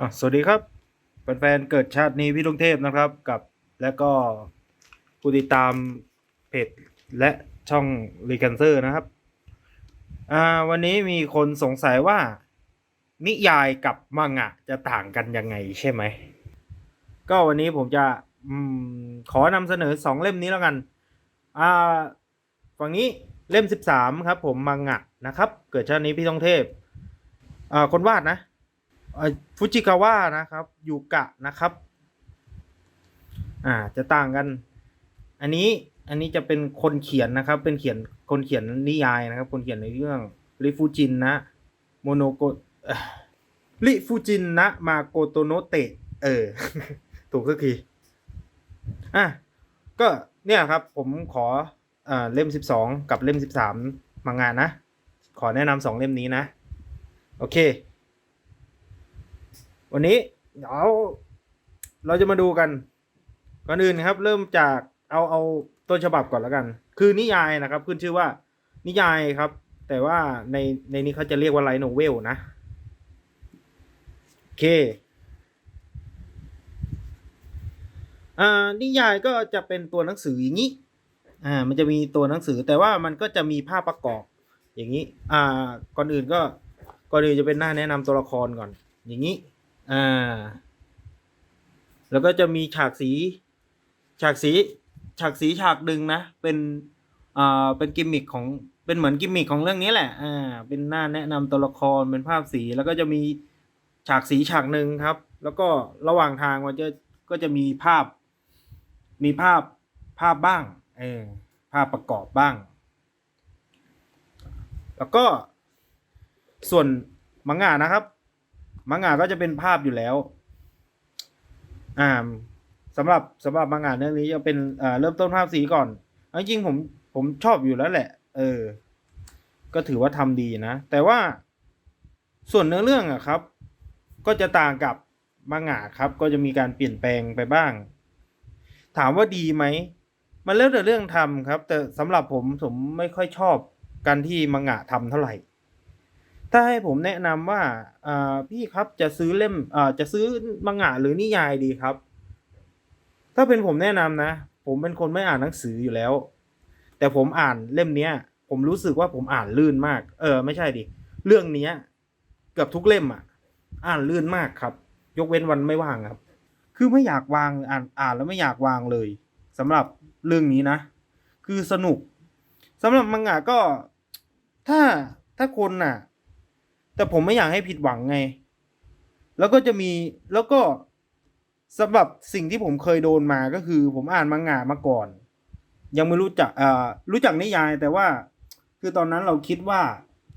อะสวัสดีครับแฟนๆเกิดชาตินี้พี่ลุงเทพนะครับกับและก็ผู้ติดตามเพจและช่องรีกันเซอร์นะครับอ่าวันนี้มีคนสงสัยว่า นิยายกับมังงะจะต่างกันยังไงใช่ไหม ก็วันนี้ผมจะอมขอนำเสนอสองเล่มนี้แล้วกันอ่าฝั่งนี้เล่มสิบสามครับ ผมมังงะนะครับ เกิดชาตินี้พี่ต้องเทพอ่าคนวาดนะ ฟูจิกาวะนะครับยูกะนะครับ อ่าจะต่างกัน อันนี้อันนี้จะเป็นคนเขียนนะครับ เป็นเขียนคนเขียนนิยายนะครับ คนเขียนในเรื่องริฟูจินนะโมโนโกริฟูจินนะมาโกโตโนเตะเออ ถูกสักทีอะก็เนี่ยครับผมขออ่าเล่มสิบสองกับเล่มสิบสามมางานนะ ขอแนะนำสองเล่มนี้นะ โอเค วันนี้เดี๋ยวเราจะมาดูกัน ก่อนอื่นครับ เริ่มจากเอาเอาต้นฉบับก่อนแล้วกัน คือนิยายนะครับ ขึ้นชื่อว่านิยายครับ แต่ว่าในในนี้เขาจะเรียกว่าไลโนเวลนะโอเคอ่านิยายก็จะเป็นตัวหนังสืออย่างนี้อ่ามันจะมีตัวหนังสือแต่ว่ามันก็จะมีภาพประกอบอย่างนี้ อ่า ก่อนอื่นก็ก่อนอื่นจะเป็นหน้าแนะนำตัวละครก่อน อย่างนี้ อ่า แล้วก็จะมีฉากสี ฉากสี ฉากสีฉากดึงนะ เป็น อ่า เป็นกิมมิคของ เป็นเหมือนกิมมิคของเรื่องนี้แหละ อ่า เป็นหน้าแนะนำตัวละคร เป็นภาพสี แล้วก็จะมีฉากสีฉากหนึ่งครับ แล้วก็ระหว่างทางมันจะ ก็จะมีภาพ มีภาพ ภาพบ้าง เออ ภาพประกอบบ้าง แล้วก็ ส่วนมังงะนะครับ มังงะก็จะเป็นภาพอยู่แล้ว อ่าสำหรับสำหรับมังงะเรื่องนี้จะเป็นอ่าเริ่มต้นภาพสีก่อนจริงๆผมผมชอบอยู่แล้วแหละ เออ ก็ถือว่าทำดีนะ แต่ว่าส่วนเนื้อเรื่องอะครับ ก็จะต่างกับมังงะครับ ก็จะมีการเปลี่ยนแปลงไปบ้าง ถามว่าดีไหมมันแล้วแต่เรื่องทำครับ แต่สำหรับผมผมไม่ค่อยชอบการที่มังงะทำเท่าไหร่ ถ้าให้ผมแนะนำว่าอ่าพี่ครับจะซื้อเล่มอ่าจะซื้อมังงะหรือนิยายดีครับ ถ้าเป็นผมแนะนำนะ ผมเป็นคนไม่อ่านหนังสืออยู่แล้ว แต่ผมอ่านเล่มเนี้ย ผมรู้สึกว่าผมอ่านลื่นมาก เออ ไม่ใช่ดิเรื่องเนี้ยเกือบทุกเล่มอะ อ่านลื่นมากครับ ยกเว้นวันไม่ว่างครับ คือไม่อยากวางอ่านอ่านแล้วไม่อยากวางเลยสำหรับเรื่องนี้นะ คือสนุกสำหรับมังงะก็ถ้าถ้าคนน่ะ แต่ผมไม่อยากให้ผิดหวังไง แล้วก็จะมีแล้วก็สำหรับสิ่งที่ผมเคยโดนมาก็คือ ผมอ่านมังงะมาก่อน ยังไม่รู้จักอ่ารู้จักนิยายแต่ว่า คือตอนนั้นเราคิดว่า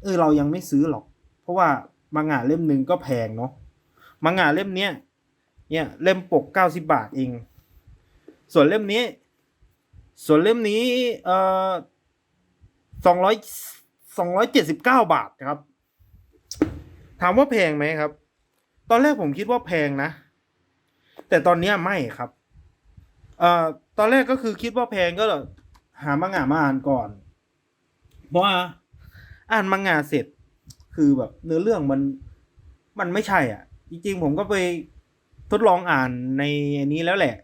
เออเรายังไม่ซื้อหรอก เพราะว่ามังงะเล่มหนึ่งก็แพงเนาะมังงะเล่มเนี้ยเนี่ยเล่มปกเก้าสิบาทเอง ส่วนเล่มนี้ ส่วนเล่มนี้เอ่อสองร้อยสองร้อยเจ็ดสิบเก้าบาทครับ ถามว่าแพงไหมครับ ตอนแรกผมคิดว่าแพงนะ แต่ตอนนี้ไม่ครับเอ่อตอนแรกก็คือคิดว่าแพงก็หามังงะมาอ่านก่อนเพราะว่าอ่านมังงะเสร็จ คือแบบเนื้อเรื่องมันมันไม่ใช่อะ จริงๆผมก็ไปทดลองอ่านในนี้แล้วแหละ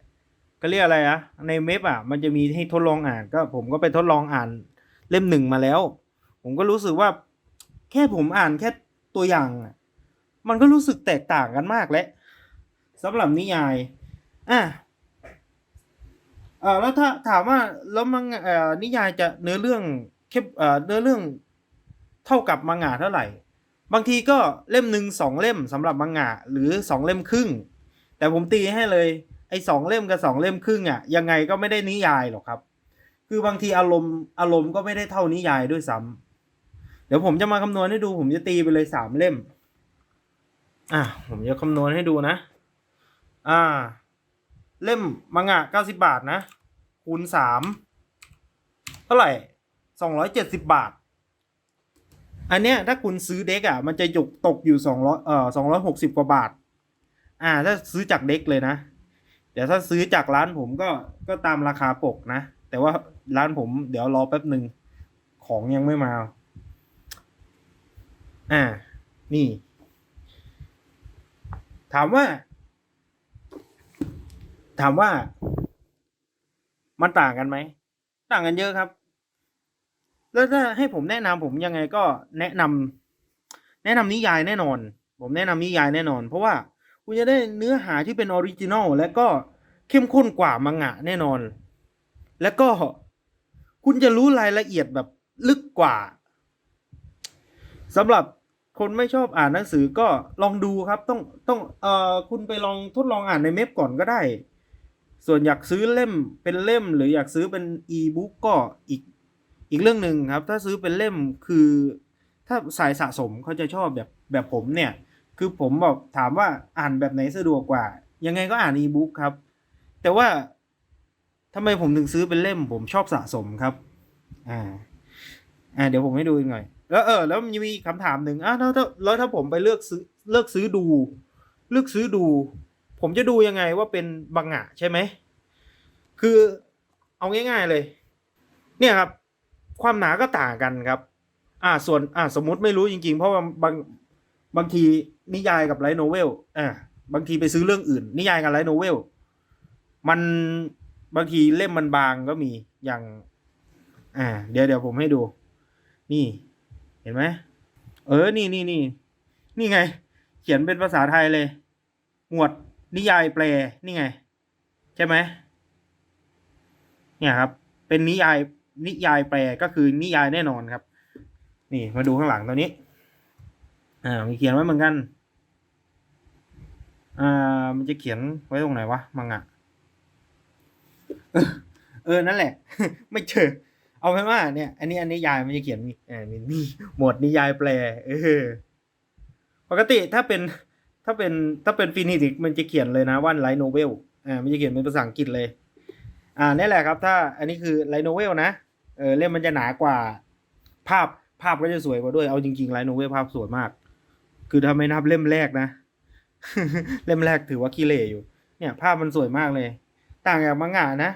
ก็เรียกอะไรอะในเว็บอะ มันจะมีให้ทดลองอ่านก็ผมก็ไปทดลองอ่านเล่มหนึ่งมาแล้ว ผมก็รู้สึกว่า แค่ผมอ่านแค่ ตัวอย่างมันก็รู้สึกแตกต่างกันมากแล้วสำหรับนิยายอะเออแล้วถ้าถามว่าแล้วมังเอ่อนิยายจะเนื้อเรื่องเข้มเอ่อเนื้อเรื่องเท่ากับมังงะเท่าไหร่ บางทีก็เล่มหนึ่งสองเล่มสำหรับมังงะหรือสองเล่มครึ่ง แต่ผมตีให้เลยไอ้สองเล่มกับสองเล่มครึ่งอะยังไงก็ไม่ได้นิยายหรอกครับ คือบางทีอารมณ์อารมณ์ก็ไม่ได้เท่านิยายด้วยซ้ำ เดี๋ยวผมจะมาคำนวณให้ดู ผมจะตีไปเลยสามเล่ม อะผมจะคำนวณให้ดูนะ อ่า เล่มมังงะเก้าสิบาทนะ คูณสามเท่าไหร่สองร้อยเจ็ดสิบบาท อันเนี้ยถ้าคุณซื้อเด็กอะ มันจะหยกตกอยู่สองร้อยเอ่อสองร้อยหกสิบกว่าบาท อ่า ถ้าซื้อจากเด็กเลยนะเดี๋ยวถ้าซื้อจากร้านผมก็ก็ตามราคาปกนะ แต่ว่าร้านผมเดี๋ยวรอแป๊บหนึ่งของยังไม่มา อ่า นี่ ถามว่า ถามว่า มันต่างกันไหม ต่างกันเยอะครับ แล้วถ้าให้ผมแนะนำผมยังไงก็แนะนำแนะนำนิยายแน่นอน ผมแนะนำนิยายแน่นอน เพราะว่าคุณจะได้เนื้อหาที่เป็นออริจินอลและก็เข้มข้นกว่ามังงะแน่นอน แล้วก็คุณจะรู้รายละเอียดแบบลึกกว่าสำหรับ คนไม่ชอบอ่านหนังสือก็ลองดูครับต้องต้องเอ่อคุณไปลองทดลองอ่านในเมพก่อนก็ได้ ส่วนอยากซื้อเล่มเป็นเล่ม หรืออยากซื้อเป็นอีบุ๊กก็อีกอีกเรื่องหนึ่งครับ ถ้าซื้อเป็นเล่มคือ ถ้าสายสะสมเขาจะชอบแบบแบบผมเนี่ย คือผมบอกถามว่าอ่านแบบไหนสะดวกกว่า ยังไงก็อ่านอีบุ๊กครับ แต่ว่าทำไมผมถึงซื้อเป็นเล่ม ผมชอบสะสมครับ อ่า อ่า เดี๋ยวผมให้ดูอีกหน่อย แล้วเออ แล้วมันมีคำถามหนึ่งอะแล้วถ้าแล้วถ้าผมไปเลือกซื้อเลือกซื้อดู เลือกซื้อดู ผมจะดูยังไงว่าเป็นบังงะใช่ไหม คือเอาง่าย ๆเลย เนี่ยครับ ความหนาก็ต่างกันครับ อ่าส่วนอ่าสมมติไม่รู้จริง ๆ เพราะว่าบางบางทีนิยายกับไลท์โนเวลอ่าบางทีไปซื้อเรื่องอื่น นิยายกับไลท์โนเวลมันบางทีเล่มมันบางก็มีอย่าง อ่า เดี๋ยวเดี๋ยวผมให้ดู นี่ ห็นไหมเออ นี่นี่นี่นี่ไง เขียนเป็นภาษาไทยเลย หมวดนิยายแปล นี่ไง ใช่ไหมเนี่ยครับ เป็นนิยายนิยายแปลก็คือนิยายแน่นอนครับ นี่มาดูข้างหลังตัวนี้ อ่ามีเขียนไว้เหมือนกัน อ่า มันจะเขียนไว้ตรงไหนวะมังอะเออเออนั่นแหละ ไม่เจอ เอาเป็นว่าเนี่ย อันนี้อันนี้ยายมันจะเขียนมีเออมีมีหมวดนิยายแปล เออ ปกติถ้าเป็นถ้าเป็นถ้าเป็นฟินิติกมันจะเขียนเลยนะว่าไลโนเวลอ่ามันจะเขียนเป็นภาษาอังกฤษเลย อ่านี่แหละครับ ถ้าอันนี้คือไลโนเวลนะเออเล่มมันจะหนากว่า ภาพภาพก็จะสวยกว่าด้วยเอาจริงๆไลโนเวลภาพสวยมาก คือถ้าไม่นับเล่มแรกนะเล่มแรกถือว่าขี้เหร่อยู่ เนี่ย ภาพมันสวยมากเลย ต่างจากมังงะนะ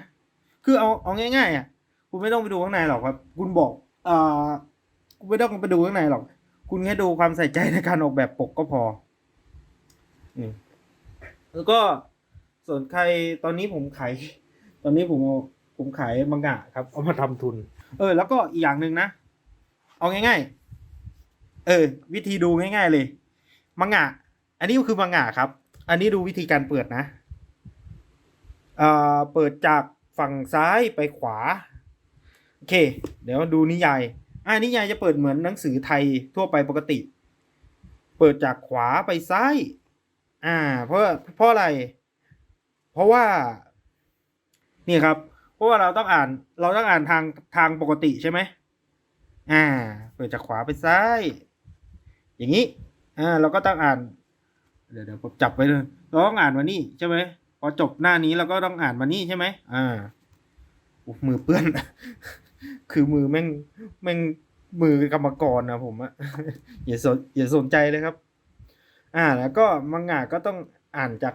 คือเอาเอาง่ายๆอะ คุณไม่ต้องไปดูข้างในหรอกครับ คุณบอกเอ่อคุณไม่ต้องไปดูข้างในหรอก คุณแค่ดูความใส่ใจในการออกแบบปกก็พออืมแล้วก็ส่วนใครตอนนี้ผมขายตอนนี้ผมเอาผมขายมังงะครับ เอามาทำทุน เออ แล้วก็อีกอย่างหนึ่งนะ เอาง่าย ๆ เออ วิธีดูง่าย ๆ เลย มังงะ อันนี้ก็คือมังงะครับ อันนี้ดูวิธีการเปิดนะ เอ่อ เปิดจากฝั่งซ้ายไปขวา โอเค เดี๋ยวดูนิยาย อ่านิยายจะเปิดเหมือนหนังสือไทยทั่วไปปกติ เปิดจากขวาไปซ้าย อ่า เพราะเพราะอะไร เพราะว่า นี่ครับ เพราะว่าเราต้องอ่าน เราต้องอ่านทางทางปกติใช่ไหมอ่า เปิดจากขวาไปซ้าย อย่างนี้ อ่า เราก็ต้องอ่าน เดี๋ยวเดี๋ยวผมจับไว้เลยเราต้องอ่านมานี่ใช่ไหมพอจบหน้านี้เราก็ต้องอ่านมานี่ใช่ไหมอ่าอมือเปื้อน คือมือแม่งแม่งมือกรรมกรนะผมอะอย่าสนอย่าสนใจเลยครับ อ่าแล้วก็มังงะก็ต้องอ่านจาก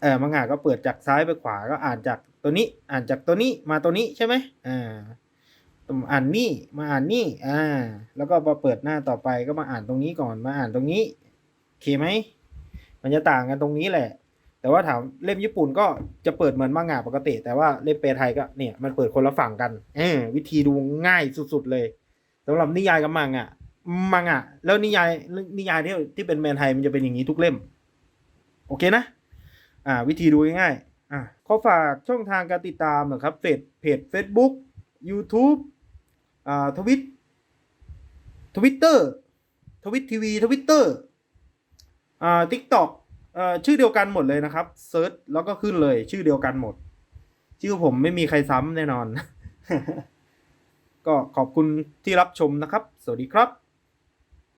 เออมังงะก็เปิดจากซ้ายไปขวาก็อ่านจากตัวนี้ อ่านจากตัวนี้มาตัวนี้ใช่ไหมอ่าต้องอ่านนี่มาอ่านนี่อ่า แล้วก็มาเปิดหน้าต่อไปก็มาอ่านตรงนี้ก่อนมาอ่านตรงนี้โอเคไหมมันจะต่างกันตรงนี้แหละ แต่ว่าถามเล่มญี่ปุ่นก็จะเปิดเหมือนมังงะปกติ แต่ว่าเล่มเปไทยก็เนี่ยมันเปิดคนละฝั่งกันเออวิธีดูง่ายสุดๆเลยสำหรับนิยายกับมังงะมังงะแล้วนิยายนิยายที่ที่เป็นแมนไทยมันจะเป็นอย่างนี้ทุกเล่ม โอเคนะ อ่า วิธีดูง่ายๆอ่าขอฝากช่องทางการติดตามนะครับเฟซเพจ Facebook YouTube อ่าทวิตทวิตเตอร์ทวิตทีวีทวิตเตอร์อ่าทิกตอกอ่อ ชื่อเดียวกันหมดเลยนะครับเซิร์ชแล้วก็ขึ้นเลย ชื่อเดียวกันหมด ชื่อผมไม่มีใครซ้ำแน่นอน ก็ขอบคุณที่รับชมนะครับ สวัสดีครับ